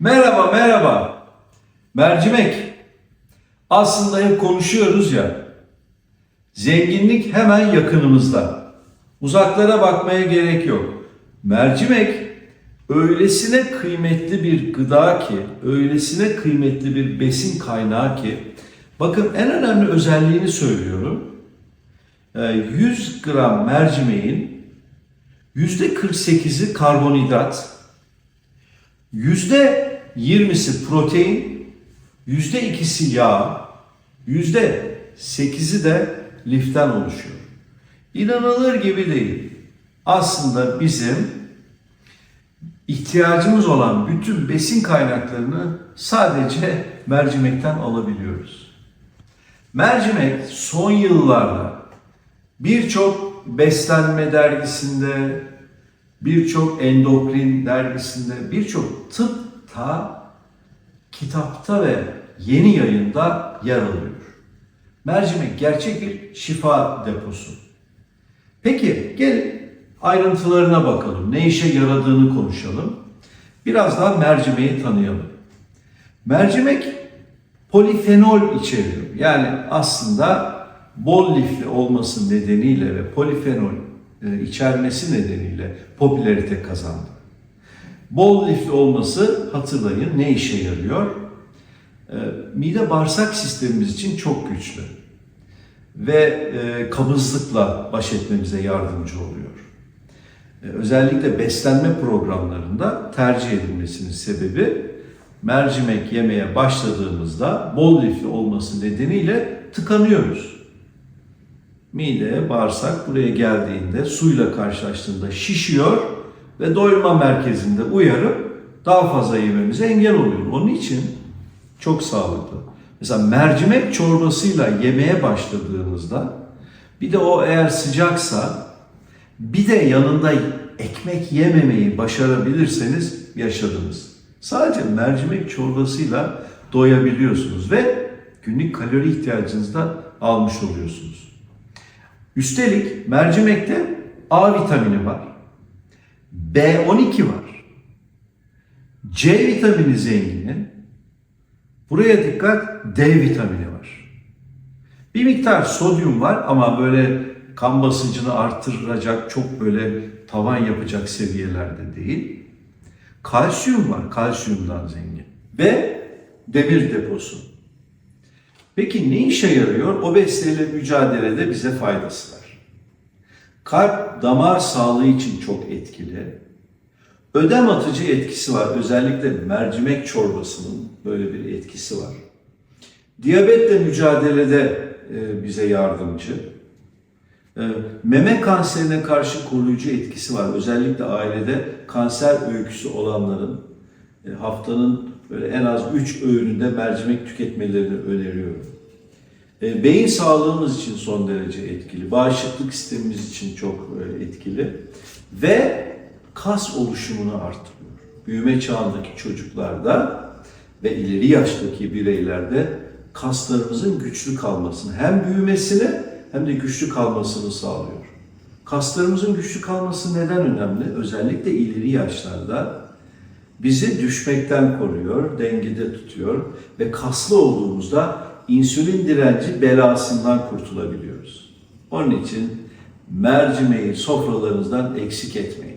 Merhaba, merhaba. Mercimek. Aslında hep konuşuyoruz ya. Zenginlik hemen yakınımızda. Uzaklara bakmaya gerek yok. Mercimek öylesine kıymetli bir gıda ki, öylesine kıymetli bir besin kaynağı ki, bakın en önemli özelliğini söylüyorum. Ee, 100 gram mercimeğin %48'i karbonhidrat, Yüzde yirmisi protein, yüzde ikisi yağ, yüzde sekizi de liften oluşuyor. İnanılır gibi değil. Aslında bizim ihtiyacımız olan bütün besin kaynaklarını sadece mercimekten alabiliyoruz. Mercimek son yıllarda birçok beslenme dergisinde, birçok endokrin dergisinde, birçok tıpta, kitapta ve yeni yayında yer alıyor. Mercimek gerçek bir şifa deposu. Peki gelin ayrıntılarına bakalım. Ne işe yaradığını konuşalım. Biraz daha mercimeği tanıyalım. Mercimek polifenol içeriyor. Yani aslında bol lifli olması nedeniyle ve polifenol içermesi nedeniyle popülerite kazandı. Bol lifli olması hatırlayın ne işe yarıyor? E, Mide bağırsak sistemimiz için çok güçlü ve e, kabızlıkla baş etmemize yardımcı oluyor. E, Özellikle beslenme programlarında tercih edilmesinin sebebi mercimek yemeye başladığımızda bol lifli olması nedeniyle tıkanıyoruz. Mide, bağırsak buraya geldiğinde suyla karşılaştığında şişiyor ve doyurma merkezinde uyarıp daha fazla yememize engel oluyor. Onun için çok sağlıklı. Mesela mercimek çorbasıyla yemeye başladığınızda bir de o eğer sıcaksa bir de yanında ekmek yememeyi başarabilirseniz yaşadınız. Sadece mercimek çorbasıyla doyabiliyorsunuz ve günlük kalori ihtiyacınızı da almış oluyorsunuz. Üstelik mercimekte A vitamini var. B12 var. C vitamini zengini. Buraya dikkat D vitamini var. Bir miktar sodyum var ama böyle kan basıncını artıracak, çok böyle tavan yapacak seviyelerde değil. Kalsiyum var, kalsiyumdan zengin. Ve demir deposu. Peki ne işe yarıyor? Obeziteyle mücadelede bize faydası var. Kalp damar sağlığı için çok etkili. Ödem atıcı etkisi var. Özellikle mercimek çorbasının böyle bir etkisi var. Diyabetle mücadelede e, bize yardımcı. E, Meme kanserine karşı koruyucu etkisi var. Özellikle ailede kanser öyküsü olanların e, haftanın böyle en az 3 öğününde mercimek tüketmelerini öneriyorum. E, Beyin sağlığımız için son derece etkili. Bağışıklık sistemimiz için çok e, etkili. Ve kas oluşumunu artırıyor. Büyüme çağındaki çocuklarda ve ileri yaştaki bireylerde kaslarımızın güçlü kalmasını, hem büyümesini hem de güçlü kalmasını sağlıyor. Kaslarımızın güçlü kalması neden önemli? Özellikle ileri yaşlarda bizi düşmekten koruyor, dengede tutuyor ve kaslı olduğumuzda insülin direnci belasından kurtulabiliyoruz. Onun için mercimeği sofralarınızdan eksik etmeyin.